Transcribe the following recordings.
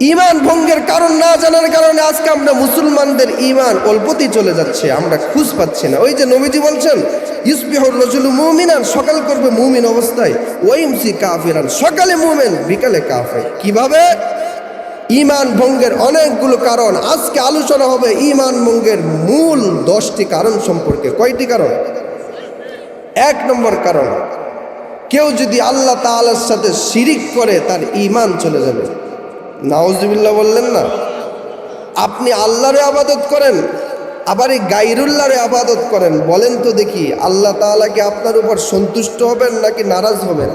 ইমান ভঙ্গের কারণ না জানার কারণে আজকে আমরা মুসলমানদের ইমান অল্পতেই চলে যাচ্ছে, আমরা খুঁজ পাচ্ছি না। ওই যে নবীজি বলছেন, ইসবিহর রজুল মুমিনান, সকাল করবে মুমিন অবস্থায়, ওয়াইমসি কাফিরান, সকালে মুমিন, বিকালে কাফের। কীভাবে? ইমান ভঙ্গের অনেকগুলো কারণ। আজকে আলোচনা হবে ইমান ভঙ্গের মূল দশটি কারণ সম্পর্কে। কয়টি কারণ? এক নম্বর কারণ, কেউ যদি আল্লাহ তাআলার সাথে শিরিক করে, তার ইমান চলে যাবে। নাউজুবিল্লাহ বললেন না। আপনি আল্লাহরে আবাদত করেন, আবার এই গাইরুল্লাহরে আবাদত করেন। বলেন তো দেখি, আল্লাহ তাআলা কি আপনার উপর সন্তুষ্ট হবেন নাকি নারাজ হবেন?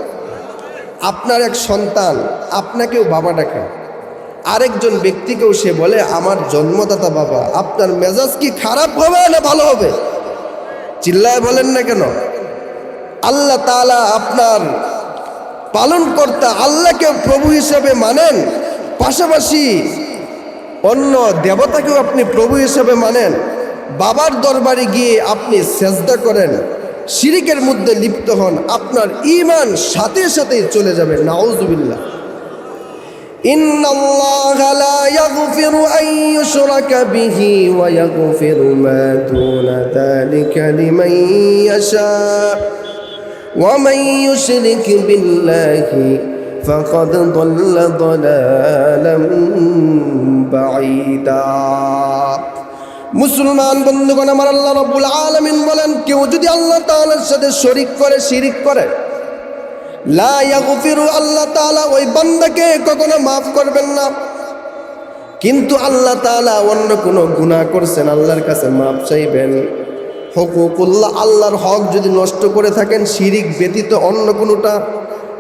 আপনার এক সন্তান, আপনাকেও বাবা ডাকে। আরেকজন ব্যক্তিকেও সে বলে, আমার জন্মদাতা বাবা, আপনার মেজাজ কি খারাপ হবে না ভালো হবে? চিল্লায় বলেন না কেন? আল্লাহ তাআলা আপনার পালন পালনকর্তা আল্লাহকে প্রভু হিসেবে মানেন। পাশাপাশি অন্য দেবতাকেও আপনি প্রভু হিসেবে মানেন বাবার দরবারে গিয়ে আপনি সেজদা করেন শিরিকের মধ্যে লিপ্ত হন আপনার ইমান সাথে সাথেই চলে যাবে নাউজুবিল্লাহ إن الله لا يغفر أن يشرك به ويغفر ما دون ذلك لمن يشاء ومن يشرك بالله فقد ضل ضلالا بعيدا মুসলমান বন্ধুগণ আমার আল্লাহ রব্বুল আলামিন বলেন কেউ যদি আল্লাহ তাআলার সাথে শরিক করে শিরিক করে লা ইয়াগফিরু আল্লাহ তাআলা ওই বান্দাকে কখনো মাফ করবেন না কিন্তু আল্লাহ তাআলা অন্য কোনো গুনাহ করছেন আল্লাহর কাছে মাফ চাইবেন হকুকুল্লাহ আল্লাহর হক যদি নষ্ট করে থাকেন শিরিক ব্যতীত অন্য কোনোটা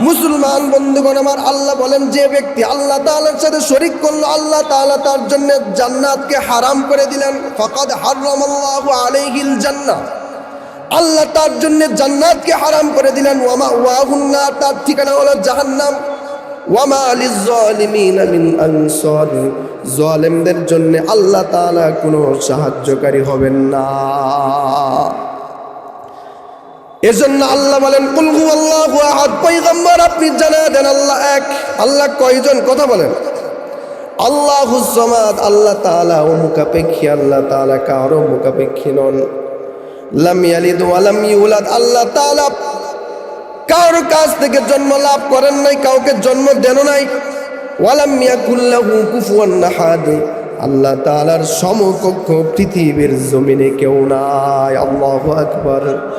মুসলমান বন্ধুগণ, আমার আল্লাহ বলেন, যে ব্যক্তি আল্লাহ তাআলার সাথে শরিক করল, আল্লাহ তাআলা তার জন্য জান্নাতকে হারাম করে দিলেন। ফকাদ হারামাল্লাহু আলাইহিল জান্নাত আল্লাহ তার জন্য জান্নাতকে হারাম করে দিলেন। ওয়ামা ওয়াহুন্না তার ঠিকানা হলো জাহান্নাম। ওয়ামা লিজ্জালিমিন মিন আনসার। জালেমদের জন্য আল্লাহ তাআলা কোনো সাহায্যকারী হবেন না। এজন্য আল্লাহ বলেন, কুল আল্লাহ আহাদ। পয়গম্বর, আপনি জানা দেন, আল্লাহ এক। আল্লাহ কয়জন? কথা বলেন। আল্লাহ সামাদ। আল্লাহ তাআলা ও মুখাপেক্ষী আল্লাহ তাআলা কারও মুখাপেক্ষী নন। লাম ইয়ালিদ ওয়ালাম ইউলাদ। আল্লাহ তাআলা কারোর কাছ থেকে জন্ম লাভ করেন নাই, কাউকে জন্ম দেন নাই। ওয়ালাম ইয়াকুল্লাহু কুফুয়ান আহাদ। আল্লাহ তাআলার সমকক্ষ পৃথিবীর জমিনে কেউ নাই। আল্লাহু আকবার।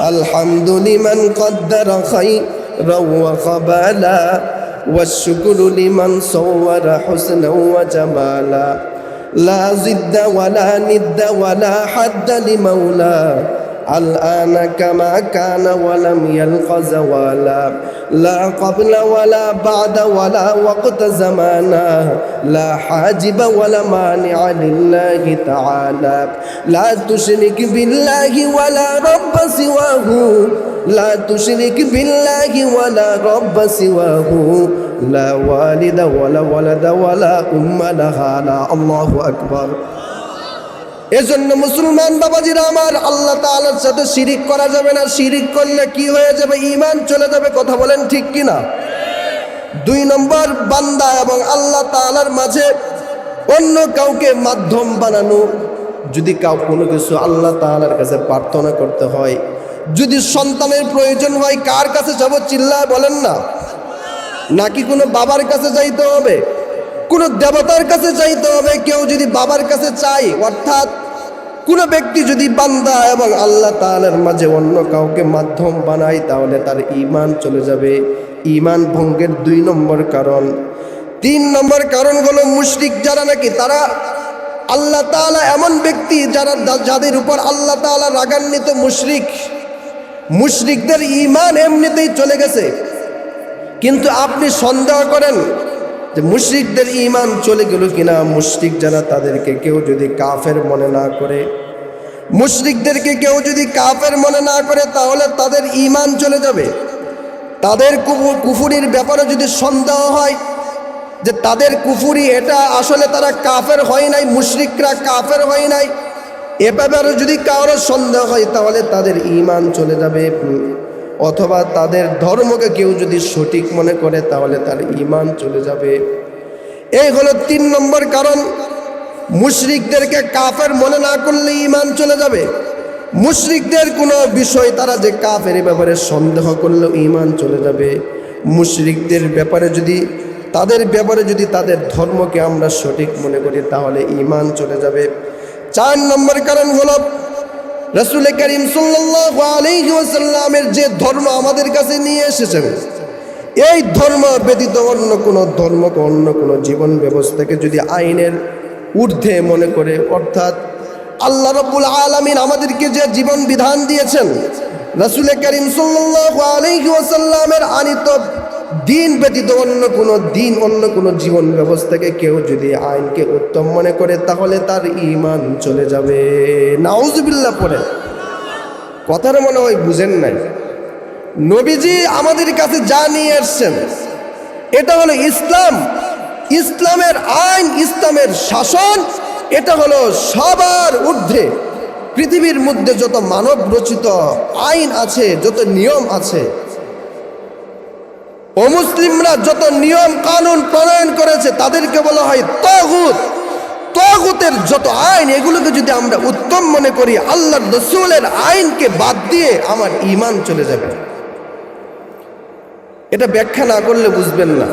الحمد لمن قدر خيرا وقبالا والشكر لمن صور حسنا وجمالا لا ضد ولا ند ولا حد لمولاه الآن كما كان ولم يلق زوالا. لا قبل ولا بعد ولا وقت زمانا. لا حاجب ولا مانع لله تعالى. لا تشرك بالله ولا رب سواه. لا تشرك بالله ولا رب سواه. لا والد ولا ولد ولا أم لها. لا الله أكبر. এজন্য মুসলমান বাবাজিরা আমার আল্লাহ তাআলার সাথে শিরিক করা যাবে না। শিরিক করলে কি হয়ে যাবে? ইমান চলে যাবে, কথা বলেন ঠিক কি না? দুই নম্বর, বান্দা এবং আল্লাহ তাআলার মাঝে অন্য কাউকে মাধ্যম বানানো। যদি কাউ কোনো কিছু আল্লাহ তাআলার কাছে প্রার্থনা করতে হয়, যদি সন্তানের প্রয়োজন হয়, কার কাছে যাব চিল্লায় বলেন না? নাকি কোনো বাবার কাছে যাইতে হবে? কোনো দেবতার কাছে চাইতে হবে, কেউ যদি বাবার কাছে চাই অর্থাৎ কোনো ব্যক্তি যদি বান্দা এবং আল্লাহ তাআলার মাঝে অন্য কাউকে মাধ্যম বানায়, তাহলে তার ইমান চলে যাবে। ইমান ভঙ্গের দুই নম্বর কারণ। তিন নম্বর কারণ হলো মুশরিক যারা নাকি, তারা আল্লাহ তাআলা এমন ব্যক্তি যারা যাদের উপর আল্লাহ তাআলা রাগান্বিত মুশরিক। মুশরিকদের ইমান এমনিতেই চলে গেছে। কিন্তু আপনি সন্দেহ করেন যে মুশরিকদের ইমান চলে গেল কিনা, মুশরিক যারা তাদেরকে কেউ যদি কাফের মনে না করে, মুশরিকদেরকে কেউ যদি কাফের মনে না করে, তাহলে তাদের ইমান চলে যাবে। তাদের কুফু- কুফুরির ব্যাপারে যদি সন্দেহ হয় যে তাদের কুফুরি এটা, আসলে তারা কাফের হয় নাই, মুশরিকরা কাফের হয় নাই, এ ব্যাপারে যদি কারোর সন্দেহ হয়, তাহলে তাদের ইমান চলে যাবে। অথবা তাদের ধর্মকে কেউ যদি সঠিক মনে করে, তাহলে তার ইমান চলে যাবে। এই হলো তিন নম্বর কারণ। মুশরিকদেরকে কাফের মনে না করলে ইমান চলে যাবে। মুশরিকদের কোনো বিষয় তারা যে কাফের ব্যাপারে সন্দেহ করলেও ইমান চলে যাবে। মুশরিকদের ব্যাপারে যদি, তাদের ব্যাপারে যদি তাদের ধর্মকে আমরা সঠিক মনে করি, তাহলে ইমান চলে যাবে। চার নম্বর কারণ হলো রসুল করিম সাল্লাল্লাহু আলাইহি ওয়াসাল্লামের যে ধর্ম আমাদের কাছে নিয়ে এসেছেন এই ধর্ম ব্যতীত অন্য কোনো ধর্মকে অন্য কোনো জীবন ব্যবস্থাকে যদি আইনের ঊর্ধ্বে মনে করে, অর্থাৎ আল্লাহ রব্বুল আলমিন আমাদেরকে যে জীবন বিধান দিয়েছেন, রসুল করিম সাল্লাল্লাহু আলাইহি ওয়াসাল্লামের আনিত দিন ব্যতীত অন্য কোনো দিন, অন্য কোনো জীবন ব্যবস্থাকে কেউ যদি আইনকে উত্তম মনে করে, তাহলে তার ইমান চলে যাবে। নাউজুবিল্লাহ পরে কথার মনে হয় বুঝেন নাই। নবীজি আমাদের কাছে যা নিয়ে এসছেন, এটা হলো ইসলাম। ইসলামের আইন, ইসলামের শাসন, এটা হলো সবার ঊর্ধ্বে। পৃথিবীর মধ্যে যত মানব রচিত আইন আছে, যত নিয়ম আছে অমুসলিমরা যত নিয়ম কানুন প্রণয়ন করেছে, তাদেরকে বলা হয় তগুত। তগুতের যত আইন, এগুলোকে যদি আমরা উত্তম মনে করি আল্লাহ রসুলের আইনকে বাদ দিয়ে আমার ইমান চলে যাবে। এটা ব্যাখ্যা না করলে বুঝবেন না।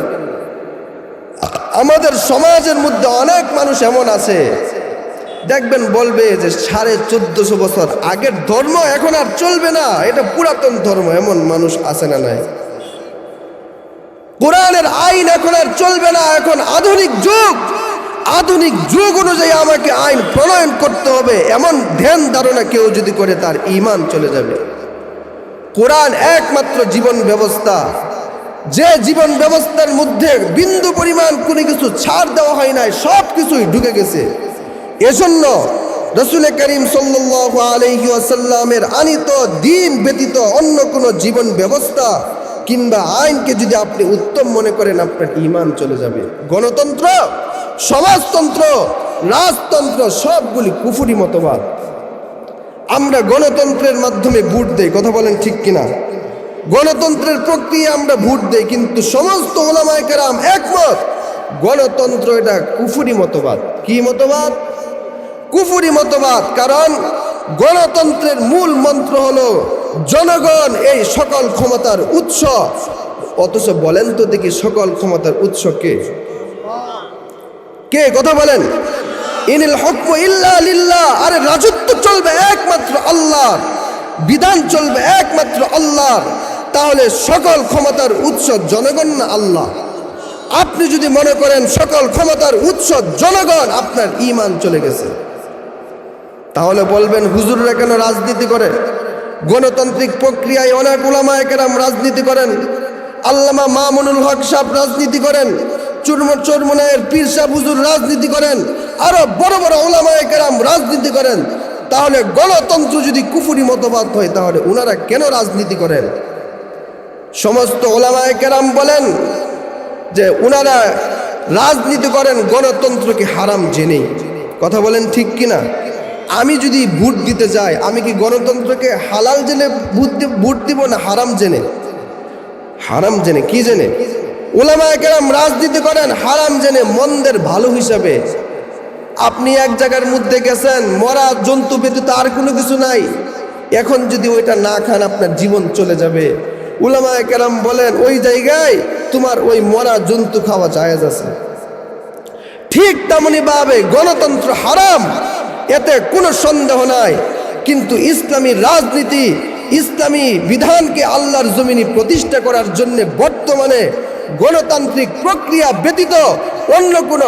আমাদের সমাজের মধ্যে অনেক মানুষ এমন আছে। দেখবেন বলবে যে সাড়ে চোদ্দশো বছর আগের ধর্ম এখন আর চলবে না। এটা পুরাতন ধর্ম, এমন মানুষ আছে না নাই? কোরআনের আইন এখন আর চলবে না, এখন আধুনিক যুগ। আধুনিক যুগ অনুযায়ী আমাকে আইন প্রণয়ন করতে হবে, এমন ধ্যান ধারণা কেউ যদি করে তার ইমান চলে যাবে। কোরআন একমাত্র জীবন ব্যবস্থা। যে জীবন ব্যবস্থার মধ্যে বিন্দু পরিমাণ কোনো কিছু ছাড় দেওয়া হয় নাই, সব কিছুই ঢুকে গেছে। এজন্য রসুল করিম সাল্লাল্লাহু আলাইহি ওয়াসাল্লামের আনিত দিন ব্যতীত অন্য কোনো জীবন ব্যবস্থা কিংবা আইনকে যদি আপনি উত্তম মনে করেন, আপনার ইমান চলে যাবে। গণতন্ত্র, সমাজতন্ত্র, রাজতন্ত্র, সবগুলি কুফুরি মতবাদ। আমরা গণতন্ত্রের মাধ্যমে ভোট দেই, কথা বলেন ঠিক কিনা? গণতন্ত্রের প্রক্রিয়া আমরা ভোট দেই, কিন্তু সমস্ত ওলামায় কেরাম একমত, গণতন্ত্র এটা কুফুরি মতবাদ। কি মতবাদ? কুফুরি মতবাদ, কারণ গণতন্ত্রের মূল মন্ত্র হলো জনগণ এই সকল ক্ষমতার উৎস। অথচ বলেন তো দেখি সকল ক্ষমতার উৎস কে? কে? কথা বলেন। ইনিল হকম ইল্লা লিল্লাহ। আরে রাজত্ব চলবে একমাত্র আল্লাহর। বিধান চলবে একমাত্র আল্লাহর। তাহলে সকল ক্ষমতার উৎস জনগণ না আল্লাহ? আপনি যদি মনে করেন সকল ক্ষমতার উৎস জনগণ, আপনার ইমান চলে গেছে। তাহলে বলবেন, হুজুররা কেন রাজনীতি করে? গণতান্ত্রিক প্রক্রিয়ায় অনেক ওলামায় কেরাম রাজনীতি করেন। আল্লামা মামুনুল হক সাহেব রাজনীতি করেন। চুরম চরমনায়ের পীর সাহেব হুজুর রাজনীতি করেন। আরও বড় বড় ওলামায় কেরাম রাজনীতি করেন। তাহলে গণতন্ত্র যদি কুফুরি মতবাদ হয়, তাহলে ওনারা কেন রাজনীতি করেন? সমস্ত ওলামায় কেরাম বলেন যে ওনারা রাজনীতি করেন, গণতন্ত্রকে হারাম জেনেই। কথা বলেন ঠিক কিনা? আমি যদি ভোট দিতে যাই, আমি কি গণতন্ত্রকে হালাল জেনে ভোট ভোট দিব না হারাম জেনে? হারাম জেনে, কি জেনে? ওলামায় কেরাম রাজনীতি করেন, হারাম জেনে মন্দের ভালো হিসাবে। আপনি এক জায়গার মধ্যে গেছেন, মরা জন্তু ব্যতীত আর কোনো কিছু নাই। এখন যদি ওইটা না খান, আপনার জীবন চলে যাবে। উলামায় কেরাম বলেন, ওই জায়গায় তোমার ওই মরা জন্তু খাওয়া জায়েজ আছে। ঠিক তেমনি ভাবে গণতন্ত্র হারাম। এতে কোনো সন্দেহ নাই। কিন্তু ইসলামী রাজনীতি, ইসলামী বিধানকে আল্লাহর জমিনে প্রতিষ্ঠা করার জন্য বর্তমানে গণতান্ত্রিক প্রক্রিয়া ব্যতীত অন্য কোনো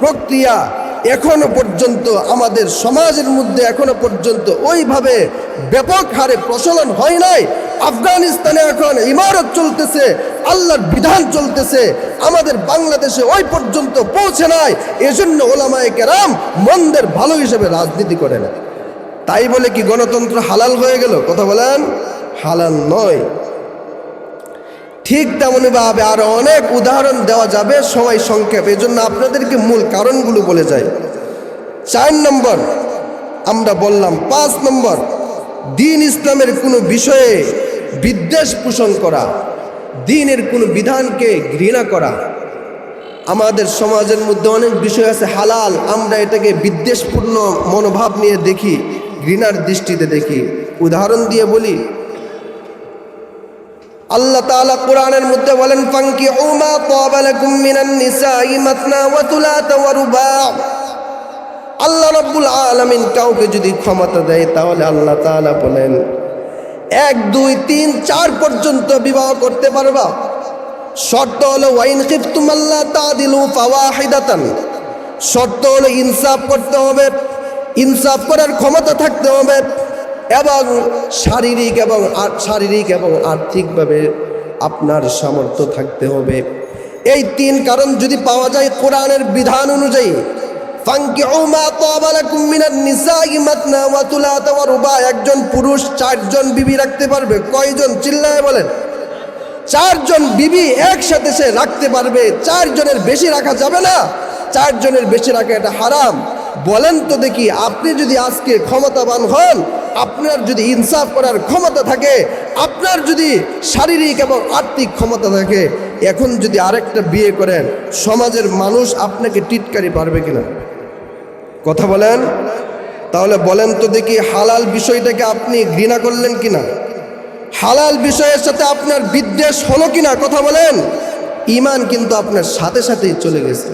প্রক্রিয়া এখনও পর্যন্ত আমাদের সমাজের মধ্যে এখনও পর্যন্ত ওইভাবে ব্যাপক হারে প্রচলন হয় নাই। আফগানিস্তানে এখন ইমারত চলতেছে আল্লাহর বিধান চলতেছে, আমাদের বাংলাদেশে ওই পর্যন্ত পৌঁছে নাই। এজন্য ওলামায়ে কেরাম মন্দের ভালো হিসেবে রাজনীতি করে না তাই বলে কি গণতন্ত্র হালাল হয়ে গেল? কথা বলেন, হালাল নয়। ঠিক তেমনইভাবে আরও অনেক উদাহরণ দেওয়া যাবে সময় সংক্ষেপ। এই জন্য আপনাদেরকে মূল কারণগুলো বলে যাই। চার নম্বর, আমরা বললাম পাঁচ নম্বর, দিন ইসলামের কোনো বিষয়ে বিদ্বেষ পোষণ করা। দিনের কোনো বিধানকে ঘৃণা করা। আমাদের সমাজের মধ্যে অনেক বিষয় আছে হালাল, আমরা এটাকে বিদ্বেষপূর্ণ মনোভাব নিয়ে দেখি, ঘৃণার দৃষ্টিতে দেখি। উদাহরণ দিয়ে বলি, আল্লাহ তাআলা কোরআনের মধ্যে বলেন ফাঙ্কি উমা তাবালাকুম আল্লাহ রাব্বুল আলামিন কাউকে যদি ক্ষমতা দেয়, তাহলে আল্লাহ তাআলা বলেন এক, দুই, তিন, চার পর্যন্ত বিবাহ করতে পারবা। শর্ত হলো, ওয়াইন খিফতুম আল্লাহ তাদিলু ফাওয়াহিদাতান। শর্ত হলো, ইনসাফ করতে হবে। ইনসাফ করার ক্ষমতা থাকতে হবে। এবং শারীরিক এবং শারীরিক এবং আর্থিকভাবে আপনার সামর্থ্য থাকতে হবে। এই তিন কারণ যদি পাওয়া যায়, কোরআনের বিধান অনুযায়ী ফাঙ্কিহু মা তাবা লাকুম মিনান নিসাই মাতনা ওয়া তুলাতা একজন পুরুষ, চারজন বিবি রাখতে পারবে। কয়জন? চিল্লায় বলেন। চারজন বিবি একসাথে সে রাখতে পারবে। চারজনের বেশি রাখা যাবে না। চারজনের বেশি রাখা এটা হারাম। বলেন তো দেখি, আপনি যদি আজকে ক্ষমতাবান হন, আপনার যদি ইনসাফ করার ক্ষমতা থাকে, আপনার যদি শারীরিক এবং আর্থিক ক্ষমতা থাকে, এখন যদি আরেকটা বিয়ে করেন, সমাজের মানুষ আপনাকে টিটকারি পারবে কিনা? কথা বলেন। তাহলে বলেন তো দেখি হালাল বিষয়টাকে আপনি ঘৃণা করলেন কিনা? হালাল বিষয়ের সাথে আপনার বিদ্বেষ হলো কিনা? কথা বলেন। ইমান কিন্তু আপনার সাথে সাথেই চলে গেছে।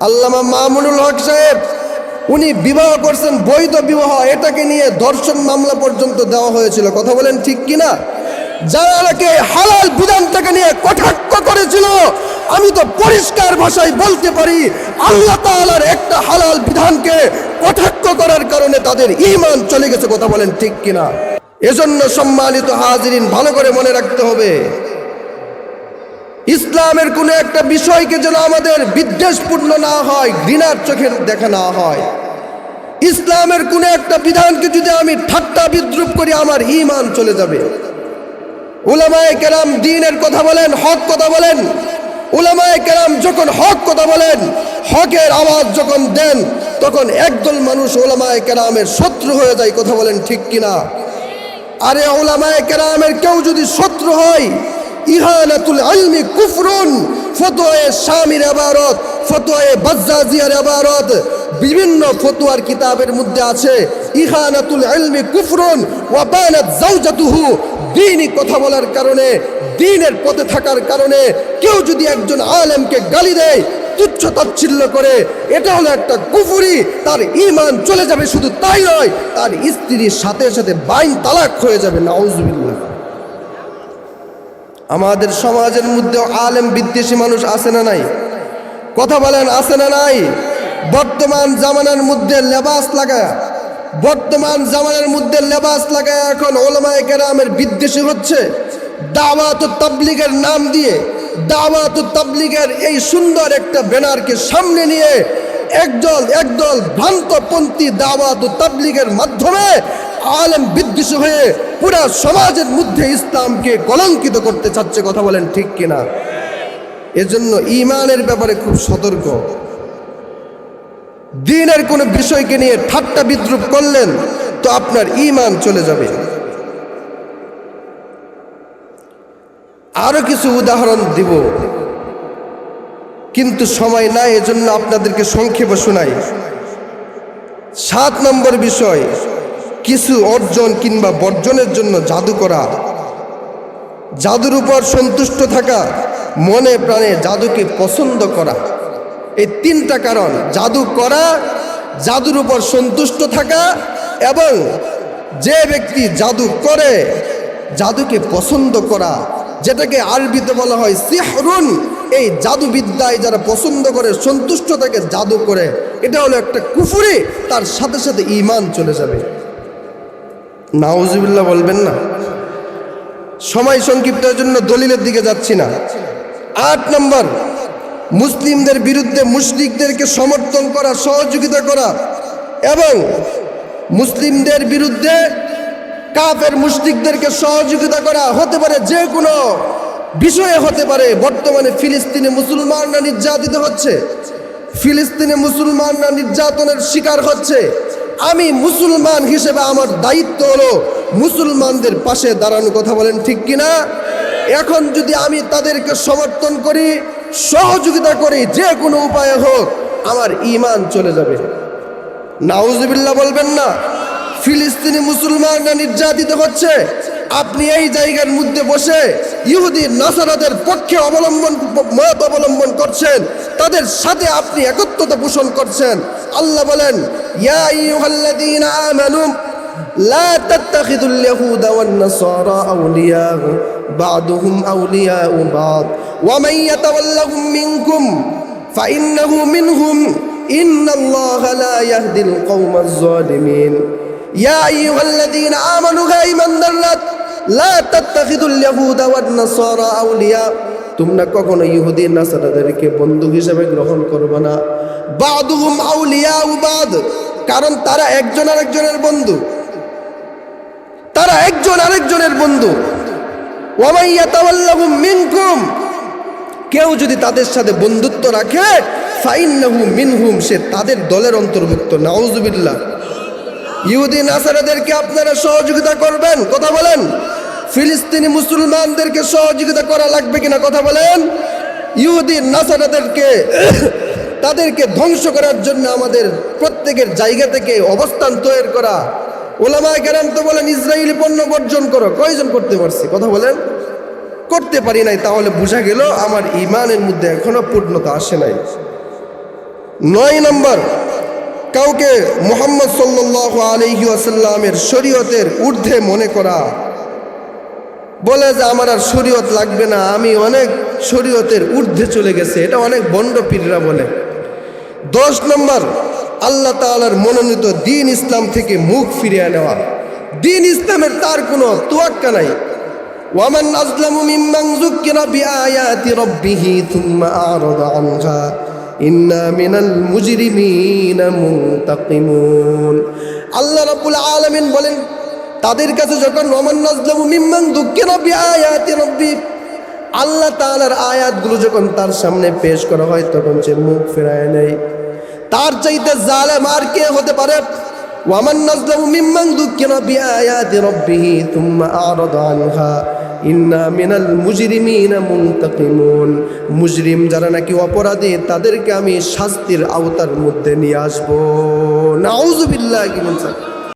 আল্লামা মামুনুল হক সাহেব, উনি বিবাহ করছেন, বৈধ বিবাহ। এটাকে নিয়ে দর্শন মামলা পর্যন্ত দেওয়া হয়েছিল। কথা বলেন ঠিক কিনা? যারা হালাল বিধানটাকে নিয়ে কটাক্ষ করেছিল আমি তো পরিষ্কার ভাষায় বলতে পারি, আল্লাহ তাআলার একটা হালাল বিধানকে কটাক্ষ করার কারণে তাদের ইমান চলে গেছে, কথা বলেন ঠিক কিনা? এজন্য সম্মানিত হাজিরিন, ভালো করে মনে রাখতে হবে। ইসলামের কোনো একটা বিষয়কে যেন আমাদের বিদ্বেষপূর্ণ না হয়, ঘৃণার চোখে দেখা না হয়। ইসলামের কোনো একটা বিধানকে যদি আমি ঠাট্টা বিদ্রুপ করি, আমার ইমান চলে যাবে। উলামায়ে কেরাম দিনের কথা বলেন, হক কথা বলেন উলামায়ে কেরাম যখন হক কথা বলেন, হকের আওয়াজ যখন দেন, তখন একদল মানুষ ওলামায়ে কেরামের শত্রু হয়ে যায়, কথা বলেন ঠিক কিনা? আরে ওলামায়ে কেরামের কেউ যদি শত্রু হয়, ইহানাতুল আলমি কুফরুন, ফতোয়ে স্বামীর আবারত, ফতোয়ে বাজ্জাজিয়ার আবারত, বিভিন্ন ফতোয়ার কিতাবের মধ্যে আছে, ইহানাতুল আলমি কুফরুন, ওয়া বানাত জাওজাতুহু দিনই কথা বলার কারণে দিনের পথে থাকার কারণে কেউ যদি একজন আলেমকে গালি দেয়, তুচ্ছ তাচ্ছিল্য করে, এটা হলো একটা কুফুরি, তার ইমান চলে যাবে শুধু তাই নয়, তার স্ত্রীর সাথে সাথে বাইন তালাক হয়ে যাবে, নাউজুবিল্লাহ। আমাদের সমাজের মধ্যে আলেম বিদ্বেষী মানুষ আছে না নাই? কথা বলেন, আছে না নাই? বর্তমান জামানার মধ্যে লেবাস লাগায়, বর্তমান জামানার মধ্যে লেবাস লাগায় এখন ওলামায়ে কেরামের বিদ্বেষী হচ্ছে? দাওয়াত তাবলিগের নাম দিয়ে দাওয়াত তাবলিগের এই সুন্দর একটা ব্যানারকে সামনে নিয়ে একদল একদল ভ্রান্তপন্থী দাওয়াত তাবলিগের মাধ্যমে আলম বিদ্বেষী হয়ে পুরা সমাজের মধ্যে ইসলামকে কলঙ্কিত করতে চাচ্ছে, কথা বলেন ঠিক কিনা? এজন্য ইমানের ব্যাপারে খুব সতর্ক। দিনের কোনো বিষয়কে নিয়ে ঠাট্টা বিদ্রুপ করলেন, তো আপনার ইমান চলে যাবে। আরও কিছু উদাহরণ দিব। কিন্তু সময় নাই, এজন্য আপনাদেরকে সংক্ষেপে শোনাই। সাত নম্বর বিষয়, কিছু অর্জন কিংবা বর্জনের জন্য জাদু করা। জাদুর উপর সন্তুষ্ট থাকা, মনে প্রাণে জাদুকে পছন্দ করা। এই তিনটা কারণ, জাদু করা, জাদুর উপর সন্তুষ্ট থাকা এবং যে ব্যক্তি জাদু করে, জাদুকে পছন্দ করা। যেটাকে আরবিতে বলা হয় সিহরুন, এই জাদুবিদ্যায় যারা পছন্দ করে সন্তুষ্ট থাকে জাদু করে, এটা হলো একটা কুফুরি, তার সাথে সাথে ইমান চলে যাবে। নাউজিবিল্লাহ বলবেন না। সময় সংক্ষিপ্তের জন্য দলিলের দিকে যাচ্ছি না। আট নম্বর, মুসলিমদের বিরুদ্ধে মুশরিকদেরকে সমর্থন করা, সহযোগিতা করা এবং মুসলিমদের বিরুদ্ধে কাফের মুশরিকদেরকে সহযোগিতা করা হতে পারে যে কোনো বিষয়ে হতে পারে। বর্তমানে ফিলিস্তিনে মুসলমানরা নির্যাতিত হচ্ছে। ফিলিস্তিনে মুসলমানরা নির্যাতনের শিকার হচ্ছে। আমি মুসলমান হিসেবে আমার দায়িত্ব হলো মুসলমানদের পাশে দাঁড়ানো কথা বলেন ঠিক কিনা? এখন যদি আমি তাদেরকে সমর্থন করি, সহযোগিতা করি, যে কোনো উপায়ে হোক, আমার ইমান চলে যাবে। নাউজুবিল্লাহ বলবেন না। ফিলিস্তিনি মুসলমানরা নির্যাতিত হচ্ছে আপনি এই জায়গার মধ্যে বসে ইহুদি নাসারাদের পক্ষে অবলম্বন মত অবলম্বন করছেন তাদের সাথে আপনি একত্রতা পোষণ করছেন আল্লাহ বলেন ইয়া আইয়ুহাল্লাযীনা আমানু لا تتخذوا اليهود والنصارى أولياء بعضهم أولياء بعض ومن يتولهم منكم فإنه منهم إن الله لا يهدي القوم الظالمين ইয়া লা তোমরা কখনো ইহুদি নাসারাদেরকে বন্ধু হিসেবে গ্রহণ করবে না। আউলিয়া উবাদ কারণ তারা একজন আরেকজনের বন্ধু। তারা একজন আরেকজনের বন্ধু। কেউ যদি তাদের সাথে বন্ধুত্ব রাখে, ফাইন্নাহু মিনহুম, সে তাদের দলের অন্তর্ভুক্ত। নাউজুবিল্লা ইহুদি নাসারাদেরকে আপনারা সহযোগিতা করবেন। কথা বলেন। ফিলিস্তিনি মুসলমানদেরকে সহযোগিতা করা লাগবে কিনা কথা বলেন। ইহুদি নাসারাদেরকে, তাদেরকে ধ্বংস করার জন্য আমাদের প্রত্যেকের জায়গা থেকে অবস্থান তৈরি করা। ওলামা কেরাম তো বলেন, ইসরায়েলি পণ্য বর্জন করো। কয়জন করতে পারছি? কথা বলেন। করতে পারি নাই, তাহলে বোঝা গেল আমার ইমানের মধ্যে এখনও পূর্ণতা আসে নাই। নয় নম্বর কাউকে মোহাম্মদ সাল্লাহ আলহি আসাল্লামের শরীয়তের ঊর্ধ্বে মনে করা। বলে যে আমার আর শরীয়ত লাগবে না, আমি অনেক শরীয়তের ঊর্ধ্বে চলে গেছে। এটা অনেক বন্ড বলে। দশ নম্বর, আল্লাহ তালার মনোনীত দিন ইসলাম থেকে মুখ ফিরিয়ে নেওয়া। দিন ইসলামের তার কোনো তোয়াক্কা নাই। ওয়ামান আজলামু মিম্মান যুক্কিরা বিআয়াতি রাব্বিহি ইন্না মিনাল মুজরিমিনা মুনতাকিমুন। আল্লাহ রাব্বুল আলামিন বলেন, তাদের কাছে যখন ওয়ামান নাজলামু মিম্মান দুঃখে রব্বি আয়াতি রব্বি, আল্লাহ তাআলার আয়াতগুলো যখন তার সামনে পেশ করা হয়, তখন সে মুখ ফেরায় নেয়। তার চাইতে জালেম আর কে হতে পারে? ওয়ামান নাজলাম মিম্মান দুক্কিনা বিআয়াতি রব্বিহি তুম্মা আরাদা আনহা। ইন্না মিনাল মুজরিমিনা মুনতাকিমুন। মুজরিম যারা নাকি অপরাধী, তাদেরকে আমি শাস্তির আওতার মধ্যে নিয়ে আসব। নাউজুবিল্লাহ কি বলছেন